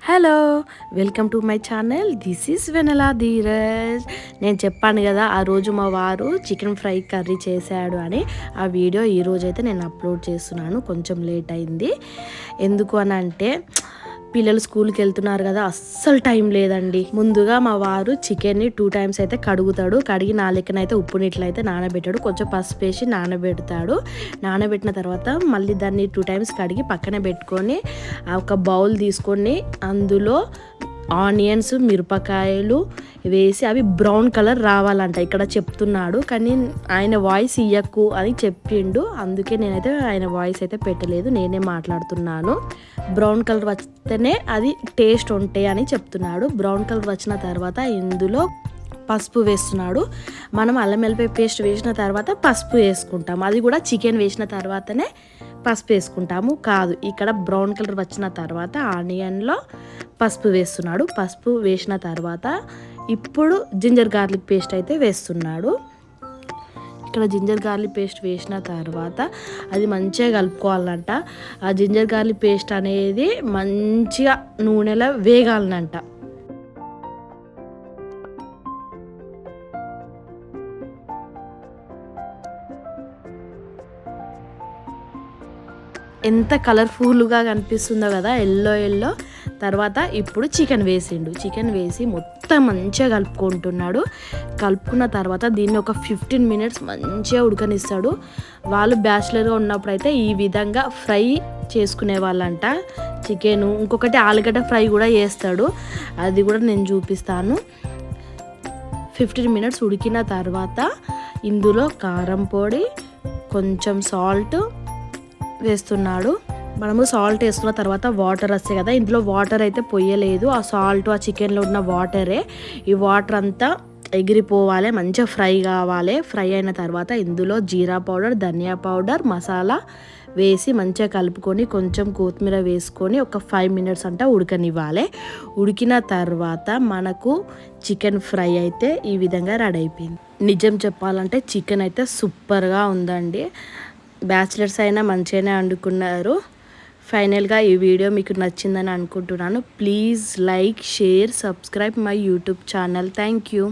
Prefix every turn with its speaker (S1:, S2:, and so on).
S1: Hello welcome to my channel. This is Vennela Dheeraj. నేను చెప్పాను కదా ఆ రోజు మా వారు చికెన్ ఫ్రై కర్రీ చేశాడు అని. ఆ వీడియో ఈరోజు అయితే నేను అప్లోడ్ చేస్తున్నాను. కొంచెం లేట్ అయింది. ఎందుకు అని అంటే పిల్లలు స్కూల్కి వెళ్తున్నారు కదా అస్సలు టైం లేదండి. ముందుగా మా వారు చికెన్ని టూ టైమ్స్ అయితే కడుగుతాడు. కడిగి నా లెక్కనైతే ఉప్పు నీటిలో అయితే నానబెట్టాడు. కొంచెం పసుపు వేసి నానబెడతాడు. నానబెట్టిన తర్వాత మళ్ళీ దాన్ని టూ టైమ్స్ కడిగి పక్కన పెట్టుకొని ఒక బౌల్ తీసుకొని అందులో ఆనియన్స్ మిరపకాయలు వేసి అవి బ్రౌన్ కలర్ రావాలంట. ఇక్కడ చెప్తున్నాడు కానీ ఆయన వాయిస్ ఇయ్యకు అని చెప్పిండు. అందుకే నేనైతే ఆయన వాయిస్ అయితే పెట్టలేదు నేనే మాట్లాడుతున్నాను. బ్రౌన్ కలర్ వస్తేనే అది టేస్ట్ ఉంటాయి అని చెప్తున్నాడు. బ్రౌన్ కలర్ వచ్చిన తర్వాత ఇందులో పసుపు వేస్తున్నాడు. మనం అల్లం వెల్లిపాయ పేస్ట్ వేసిన తర్వాత పసుపు వేసుకుంటాం. అది కూడా చికెన్ వేసిన తర్వాతనే పసుపు వేసుకుంటాము. కాదు ఇక్కడ బ్రౌన్ కలర్ వచ్చిన తర్వాత ఆనియన్లో పసుపు వేస్తున్నాడు. పసుపు వేసిన తర్వాత ఇప్పుడు జింజర్ గార్లిక్ పేస్ట్ అయితే వేస్తున్నాడు. ఇక్కడ జింజర్ గార్లిక్ పేస్ట్ వేసిన తర్వాత అది మంచిగా కలుపుకోవాలంట. ఆ జింజర్ గార్లిక్ పేస్ట్ అనేది మంచిగా నూనెలో వేగాలనంట. ఎంత కలర్ఫుల్గా కనిపిస్తుందో కదా ఎల్లో ఎల్లో. తర్వాత ఇప్పుడు చికెన్ వేసిండు. చికెన్ వేసి మొత్తం మంచిగా కలుపుకుంటున్నాడు. కలుపుకున్న తర్వాత దీన్ని ఒక ఫిఫ్టీన్ మినిట్స్ మంచిగా ఉడకనిస్తాడు. వాళ్ళు బ్యాచిలర్గా ఉన్నప్పుడు అయితే ఈ విధంగా ఫ్రై చేసుకునే వాళ్ళంట. చికెను ఇంకొకటి ఆలుగడ్డ ఫ్రై కూడా చేస్తాడు. అది కూడా నేను చూపిస్తాను. ఫిఫ్టీన్ మినిట్స్ ఉడికిన తర్వాత ఇందులో కారం పొడి కొంచెం సాల్ట్ వేస్తున్నాడు. మనము సాల్ట్ వేసుకున్న తర్వాత వాటర్ వస్తాయి కదా ఇందులో వాటర్ అయితే పొయ్యలేదు. ఆ సాల్ట్ ఆ చికెన్లో ఉన్న వాటరే ఈ వాటర్ అంతా ఎగిరిపోవాలి మంచిగా ఫ్రై కావాలి. ఫ్రై అయిన తర్వాత ఇందులో జీరా పౌడర్ ధనియా పౌడర్ మసాలా వేసి మంచిగా కలుపుకొని కొంచెం కొత్తిమీర వేసుకొని ఒక ఫైవ్ మినిట్స్ అంట ఉడకనివ్వాలి. ఉడికిన తర్వాత మనకు చికెన్ ఫ్రై అయితే ఈ విధంగా రెడీ అయిపోయింది. నిజం చెప్పాలంటే చికెన్ అయితే సూపర్గా ఉందండి. బ్యాచిలర్స్ అయినా మంచిగానే వండుకున్నారు. ఫైనల్గా ఈ వీడియో మీకు నచ్చిందని అనుకుంటున్నాను. Please like share subscribe my YouTube channel thank you